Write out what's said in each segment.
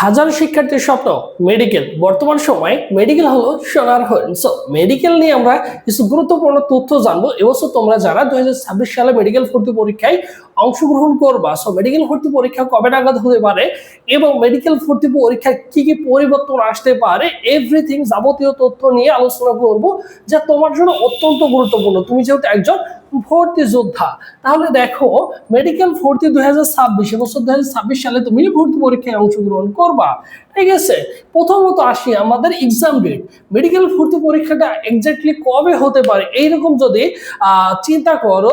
হাজার শিক্ষার্থীর স্বপ্ন মেডিকেল বর্তমান সময়ে মেডিকেল হলো সোনার হরিণ। সো মেডিকেল নিয়ে আমরা কিছু গুরুত্বপূর্ণ তথ্য জানব। এবছর তোমরা যারা দু হাজার ছাব্বিশ সালে মেডিকেল ভর্তি পরীক্ষায় অংশগ্রহণ করবা সো মেডিকেল ভর্তি পরীক্ষা কবে নাগাদ হতে পারে এবং মেডিকেল ভর্তি পরীক্ষায় কি কি পরিবর্তন আসতে পারে এভরিথিং যাবতীয় তথ্য নিয়ে আলোচনা করব, যা তোমার জন্য অত্যন্ত গুরুত্বপূর্ণ। তুমি যেহেতু একজন ভর্তি যোদ্ধা। তাহলে দেখো মেডিকেল ভর্তি দুই হাজার ছাব্বিশ, এবছর হাজার ছাব্বিশ সালে তুমি ভর্তি পরীক্ষায় অংশগ্রহণ করবা। ঠিক আছে প্রথমত আসি আমাদের এক্সাম ডেট মেডিকেল ভর্তি পরীক্ষাটা এক্স্যাক্টলি কবে হতে পারে এইরকম যদি চিন্তা করো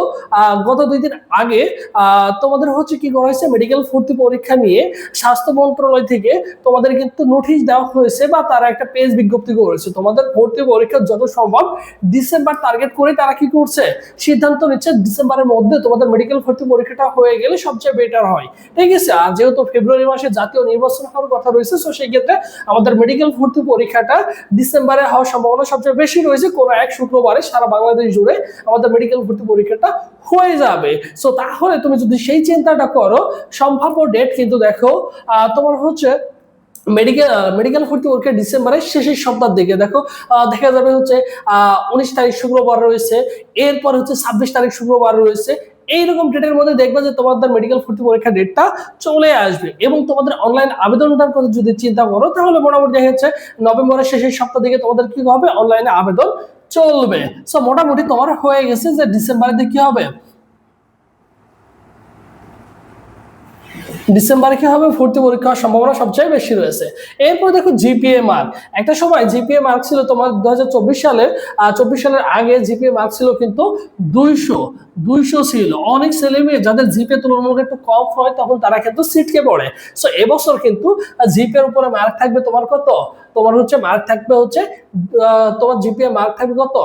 গত দুই দিন আগে তোমাদের হচ্ছে কি করা হয়েছে? মেডিকেল ভর্তি পরীক্ষা নিয়ে স্বাস্থ্য মন্ত্রণালয় থেকে তোমাদের কিন্তু নোটিশ দেওয়া হয়েছে বা তারা একটা পেজ বিজ্ঞপ্তি করেছে। তোমাদের ভর্তি পরীক্ষা যত সম্ভব ডিসেম্বর টার্গেট করে তারা কি করছে? সিদ্ধান্ত নিচ্ছে ডিসেম্বরের মধ্যে তোমাদের মেডিকেল ভর্তি পরীক্ষাটা হয়ে গেলে সবচেয়ে বেটার হয়। ঠিক আছে? আর যেহেতু ফেব্রুয়ারি মাসে জাতীয় নির্বাচন হওয়ার কথা রয়েছে সেই ক্ষেত্রে আমাদের মেডিকেল ভর্তি পরীক্ষাটা ডিসেম্বরে হওয়ার সম্ভাবনা সবচেয়ে বেশি রয়েছে। কোনো এক শুক্রবারে সারা বাংলাদেশ জুড়ে আমাদের মেডিকেল ভর্তি পরীক্ষাটা হয়ে যাবে। সো তাহলে তুমি যদি সেই চিন্তাটা করো, সম্ভাব্য ডেট কিন্তু দেখো তোমার হচ্ছে মেডিকেল মেডিকেল ভর্তি পরীক্ষা ডিসেম্বরের শেষের সপ্তাহ দিকে। দেখো দেখা যাবে হচ্ছে উনিশ তারিখ শুক্রবার রয়েছে, এরপর হচ্ছে ছাব্বিশ তারিখ শুক্রবার রয়েছে এইরকম ডেটের মধ্যে দেখবে যে তোমাদের মেডিকেল ভর্তি পরীক্ষার ডেটটা চলে আসবে। এবং তোমাদের অনলাইন আবেদনটার কথা যদি চিন্তা করো, তাহলে মোটামুটি দেখা যাচ্ছে নভেম্বরের শেষের সপ্তাহ দিকে তোমাদের কি হবে? অনলাইনে আবেদন চলবে। সো মোটামুটি তোমার হয়ে গেছে যে ডিসেম্বরের দিকে কি হবে? ডিসেম্বরে কি হবে? ভর্তি পরীক্ষা হওয়ার সম্ভাবনা সবচেয়ে বেশি রয়েছে। এরপর দেখো জিপিএ মার্ক। একটা সময় জিপিএ মার্ক ছিল তোমার দু সালে চব্বিশ সালের আগে জিপিএ মার্ক ছিল কিন্তু দুইশো দুইশো ছিল। অনেক ছেলে মেয়ে যাদের জিপে তুলনামূলক একটু কম হয়, তখন তারা কিন্তু সিটকে পড়ে। সো এবছর কিন্তু জিপে এর উপরে মার্ক থাকবে তোমার কত? তোমার হচ্ছে মার্ক থাকবে হচ্ছে তোমার জিপিএ মার্ক থাকবে কত?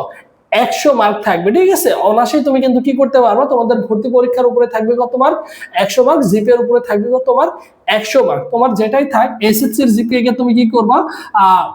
একশো মার্ক থাকবে ঠিক আছে? অনায়াসেই তুমি কিন্তু কি করতে পারবে? তোমাদের ভর্তি পরীক্ষার উপরে থাকবে কত মার্ক একশো মার্ক জিপি এর উপরে থাকবে কত মার্ক একশো মার্ক তোমার যেটাই থাক এসএসসি এর জিপিএ কে তুমি কি করবা? আহ,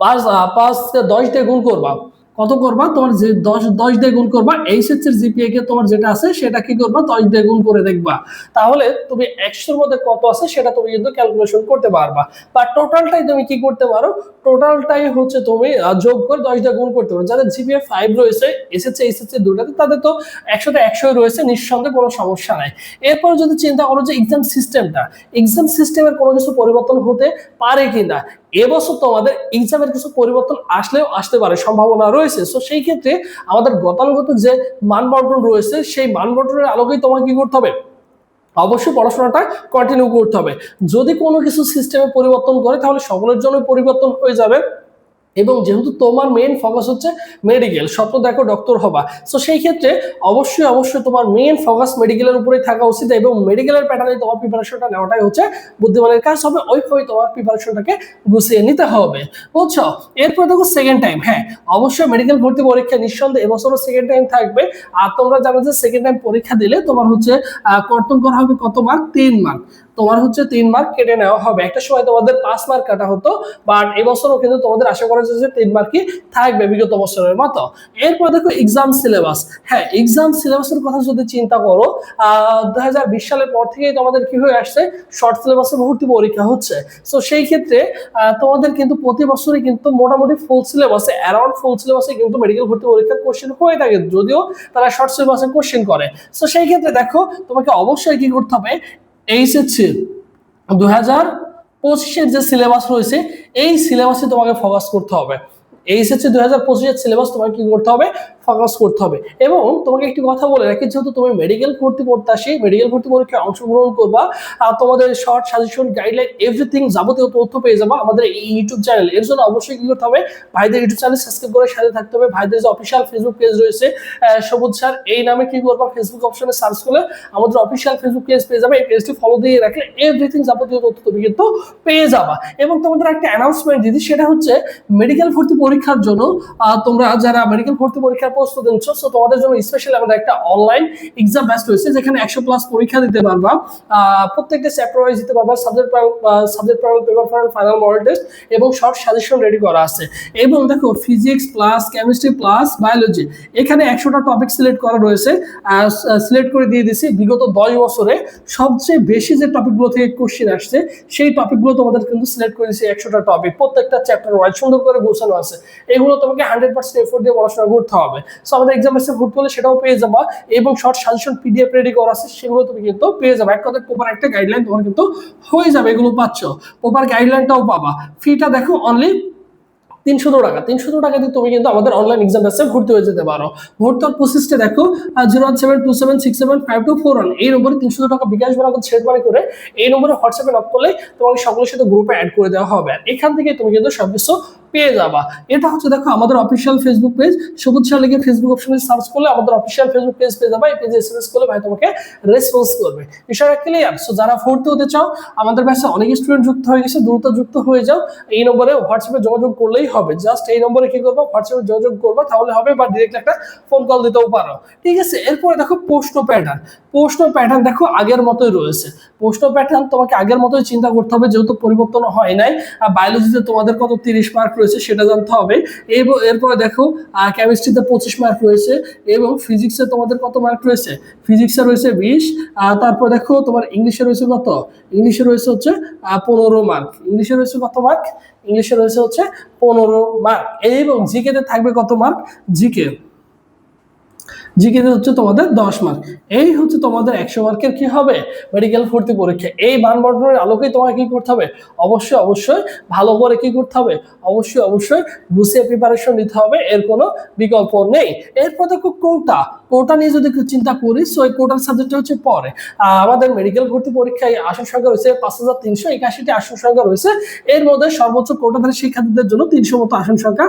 পাঁচ পাঁচ দশ দিয়ে গুণ করবা। কত করবা? তোমার যে দশ দশ দিয়ে গুণ করবা এইচএস এর জিপিএ কে তোমার যেটা আছে সেটা কি করবা? দশ দিয়ে গুণ করে দেখবা। তাহলে তুমি একশোর মধ্যে কত আছে সেটা তুমি কিন্তু ক্যালকুলেশন করতে পারবা। বা টোটালটাই তুমি কি করতে পারো? টোটালটাই হচ্ছে তুমি যোগ করে দশ দিয়ে গুণ করতে পারো। যাদের জিপিএ ফাইভ রয়েছে এসএসসি এইচএসসি দুটাতে তাদের তো একশোতে একশোই রয়েছে, নিঃসন্দেহে কোনো সমস্যা নাই। এরপর যদি চিন্তা করো যে এক্সাম সিস্টেমটা এক্সাম সিস্টেমের কোনো কিছু পরিবর্তন হতে পারে কিনা? এবছর তোমাদের এক্সামের কিছু পরিবর্তন আসলেও আসতে পারে, সম্ভাবনা রয়েছে সো সেই ক্ষেত্রে আমাদের গতানুগতিক যে মানবন্টন রয়েছে, সেই মানবন্টনের আলোকেই তোমাকে কি করতে হবে? অবশ্যই পড়াশোনাটা কন্টিনিউ করতে হবে। যদি কোনো কিছু সিস্টেমে পরিবর্তন করে, তাহলে সকলের জন্য পরিবর্তন হয়ে যাবে। এবং যেহেতু তোমার মেইন ফোকাস হচ্ছে মেডিকেল স্বপ্ন দেখো ডক্টর হবা। সো সেই ক্ষেত্রে অবশ্যই অবশ্যই তোমার মেইন ফোকাস মেডিকেলের উপরেই থাকা উচিত এবং মেডিকেলের প্যাটার্নে তোমার প্রিপারেশনটা নেওয়াটাই হচ্ছে বুদ্ধিমানের কাজ হবে। ওইভাবে তোমার প্রিপারেশনটাকে গুছিয়ে নিতে হবে। বুঝছ? এরপর দেখো সেকেন্ড টাইম হ্যাঁ অবশ্যই মেডিকেল ভর্তি পরীক্ষা নিঃসন্দেহে এবছরও সেকেন্ড টাইম থাকবে। আর তোমরা জানো যে সেকেন্ড টাইম পরীক্ষা দিলে তোমার হচ্ছে কর্তন করা হবে কত মার্ক তিন মার্ক তোমার হচ্ছে তিন মার্ক কেটে নেওয়া হবে। একটা সময় তোমাদের পাঁচ মার্ক কাটা হতো বাট এবছরও কিন্তু তোমাদের আশা করা যাচ্ছে যে তিন মার্কই থাকবে বিগত বছরের মতো। এরপর দেখো এক্সাম সিলেবাস হ্যাঁ এক্সাম সিলেবাসের কথা যদি চিন্তা করো দু হাজার বিশ সালের পর থেকেই তোমাদের কি হয়ে আসছে? শর্ট সিলেবাসে ভর্তি পরীক্ষা হচ্ছে। সো সেই ক্ষেত্রে তোমাদের কিন্তু প্রতি বছরই কিন্তু মোটামুটি ফুল সিলেবাসে অ্যারাউন্ড ফুল সিলেবাসে কিন্তু মেডিকেল ভর্তি পরীক্ষার কোশ্চেন হয়ে থাকে। যদিও তারা শর্ট সিলেবাসে কোশ্চেন করে। সো সেই ক্ষেত্রে দেখো তোমাকে অবশ্যই কি করতে হবে? এইচএসসি দু হাজার পঁচিশের যে সিলেবাস রয়েছে, এই সিলেবাসে তোমাকে ফোকাস করতে হবে। এইচএসসি দু হাজার পঁচিশের সিলেবাস তোমাকে কি করতে হবে? ফোকাস করতে হবে। এবং তোমাকে একটি কথা বলে রাখি, যেহেতু তুমি মেডিকেল ভর্তি পড়তাসি মেডিকেল ভর্তি পরীক্ষায় অংশগ্রহণ করবা, আর তোমাদের শর্ট সাজেশন গাইডলাইন এভরিথিং যাবতীয় তথ্য পেয়ে যাবা আমাদের এই ইউটিউব চ্যানেল এর জন্য অবশ্যই কি করতে হবে? ভাইদের ইউটিউব চ্যানেল সাবস্ক্রাইব করে সাথে থাকতে হবে। ভাইদের যে অফিসিয়াল ফেসবুক পেজ রয়েছে সবুজ স্যার, এই নামে কি করবা? ফেসবুক অপশনে সার্চ করলে আমাদের অফিসিয়াল ফেসবুক পেজ পেয়ে যাবে। এই পেজটি ফলো দিয়ে রাখলে এভরিথিং যাবতীয় তথ্য তুমি কিন্তু পেয়ে যাবা। এবং তোমাদের একটা অ্যানাউন্সমেন্ট দিদি, সেটা হচ্ছে মেডিকেল ভর্তি পরীক্ষার জন্য তোমরা যারা মেডিকেল ভর্তি পরীক্ষার প্রস্তুতি নিচ্ছ। সো তোমাদের জন্য স্পেশালি আমাদের একটা অনলাইন এক্সাম ব্যাচ রয়েছে, যেখানে একশো প্লাস পরীক্ষা দিতে পারবা। প্রত্যেকটা চ্যাপ্টার ওয়াইজ দিতে পারবা subject subject panel paper final final model test এবং শর্ট সাজেশন রেডি করা আছে। এবং দেখো physics plus chemistry plus biology এখানে একশোটা টপিক সিলেক্ট করা রয়েছে। সিলেক্ট করে দিয়ে দিছি। বিগত দশ বছরে সবচেয়ে বেশি যে টপিকগুলো থেকে কোশ্চেন আসছে, সেই টপিকগুলো তোমাদের কিন্তু সিলেক্ট করে দিয়েছি একশোটা টপিক প্রত্যেকটা চ্যাপ্টার ওয়াইজ সুন্দর করে গোছানো আছে। এগুলো তোমাকে হান্ড্রেড পার্সেন্ট এফোর্ট দিয়ে পড়াশোনা করতে হবে। সো আমাদের এক্সাম এসে ভর্তি হলে সেটাও পেয়ে যাবা। এবং শর্ট সাজেশন পিডিএফ রেডি করা আছে, সেগুলো তুমি কিন্তু পেয়ে যাবে। এক কথায় প্রপার একটা গাইডলাইন তোমার কিন্তু হয়ে যাবে, এগুলো পাচ্ছ। প্রপার গাইডলাইনটাও পাবা। ফিটা দেখো অনলি তিনশো টাকা। তিনশো টাকা দিয়ে তুমি কিন্তু আমাদের অনলাইন এক্সাম ব্যাচে ভর্তি হয়ে যেতে পারো। ভর্তি হওয়ার প্রসেসটা দেখো zero one seven two seven six seven five two four one এই নম্বরে তিনশো টাকা বিকাশ বাড়া ছেড়ে বাড়ি করে এই নম্বরে হোয়াটসঅ্যাপে নক করলে তোমাকে সকলের সাথে গ্রুপে অ্যাড করে দেওয়া হবে। এখান থেকে তুমি কিন্তু সবকিছু পেয়ে যাবা। এটা হচ্ছে দেখো আমাদের অফিসিয়াল ফেসবুক পেজ সবুজ শাহ লিখে ফেসবুক অপশনে সার্চ করলে আমাদের অফিসিয়াল ফেসবুক পেজ পেয়ে যাবা। এই পেজে এসএমএস করলে ভাই তোমাকে রেসপন্স করবে। বিষয়টা ক্লিয়ার সো যারা ভর্তি হতে চাও, আমাদের ব্যাচে অনেক স্টুডেন্ট যুক্ত হয়ে গেছে, দ্রুত যুক্ত হয়ে যাও। এই নম্বরে হোয়াটসঅ্যাপে যোগাযোগ করলেই হবে। জাস্ট এই নম্বরে কি করব? হোয়াটসঅ্যাপে যোগাযোগ করবা, তাহলে হবে বা ডিরেক্ট একটা ফোন কল দিতেও পারো। ঠিক আছে? এরপরে দেখো প্রশ্ন প্যাটার্ন প্রশ্ন প্যাটার্ন দেখো আগের মতোই রয়েছে। প্রশ্ন প্যাটার্ন তোমাকে আগের মতোই চিন্তা করতে হবে, যেহেতু পরিবর্তন হয় নাই। আর বায়োলজিতে তোমাদের কত তিরিশ মার্ক রয়েছে, সেটা জানতে হবে। এবং এরপরে দেখো কেমিস্ট্রিতে পঁচিশ মার্ক রয়েছে এবং ফিজিক্সে তোমাদের কত মার্ক রয়েছে? ফিজিক্সে রয়েছে বিশ তারপর দেখো, তোমার ইংলিশে রয়েছে কত? ইংলিশে রয়েছে হচ্ছে পনেরো মার্ক ইংলিশে রয়েছে কত মার্ক ইংলিশে রয়েছে হচ্ছে পনেরো মার্ক এবং জিকেতে থাকবে কত মার্ক জিকে জিকেতে হচ্ছে তোমাদের দশ মার্ক এই হচ্ছে তোমাদের একশো মার্কের কি হবে? মেডিকেল ভর্তি পরীক্ষা। এই মান বন্টনের আলোকেই তোমাকে কি করতে হবে? অবশ্যই অবশ্যই ভালো করে কি করতে হবে? অবশ্যই অবশ্যই গুছিয়ে প্রিপারেশন নিতে হবে, এর কোনো বিকল্প নেই। এরপর দেখো কোটা কোটা নিয়ে যদি চিন্তা করি সো এই কোটার সাবজেক্ট হচ্ছে পরে। আমাদের মেডিকেল ভর্তি পরীক্ষায় আসন সংখ্যা রয়েছে পাঁচ হাজার তিনশো একাশিটি আসন সংখ্যা রয়েছে। এর মধ্যে সর্বোচ্চ কোটাধারী শিক্ষার্থীদের জন্য তিনশো মতো আসন সংখ্যা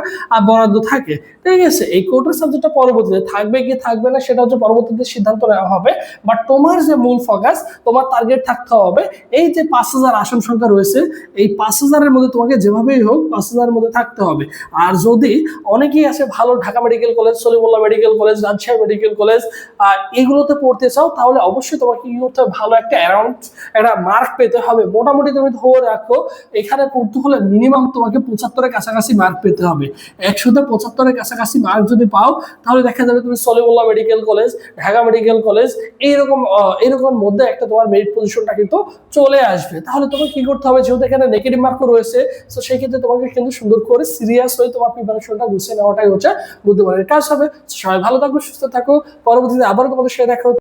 বরাদ্দ থাকে। ঠিক আছে, এই কোটার সাবজেক্টটা পরবর্তীতে থাকবে কি থাকবে না, সেটা হচ্ছে পরবর্তীতে সিদ্ধান্ত নেওয়া হবে। বাট তোমার যে মূল ফোকাস তোমার টার্গেট থাকতে হবে। এই যে পাঁচ হাজার আসন সংখ্যা রয়েছে, এই পাঁচ হাজারের মধ্যে তোমাকে যেভাবেই হোক পাঁচ হাজারের মধ্যে থাকতে হবে। আর যদি অনেকেই আছে ভালো Dhaka medical college Salimullah medical college Rajshahi medical college আর এগুলোতে পড়তে চাও, তাহলে অবশ্যই তোমাকে কি করতে হবে? ভালো একটা অ্যারাউন্ড একটা মার্ক পেতে হবে। মোটামুটি তুমি ধরে রাখো, এখানে পড়তে হলে মিনিমাম তোমাকে পঁচাত্তরের কাছাকাছি মার্ক পেতে হবে। একশোতে পঁচাত্তরের কাছাকাছি মার্ক যদি পাও, তাহলে দেখা যাবে তুমি Salimullah medical college Dhaka medical college এইরকম এইরকম মধ্যে একটা তোমার মেরিট পজিশনটা কিন্তু চলে আসবে। তাহলে তোমাকে কি করতে হবে? যেহেতু এখানে নেগেটিভ মার্ক রয়েছে, তো সেই ক্ষেত্রে তোমাকে কিন্তু সুন্দর করে সিরিয়াস হয়ে তোমার প্রিপারেশনটা গুছিয়ে নেওয়াটাই হচ্ছে বুদ্ধিমানের কাজ হবে। সবাই ভালো থাকো, সুস্থ থাকো। পরবর্তীতে আবারও তোমাদের সাথে দেখা।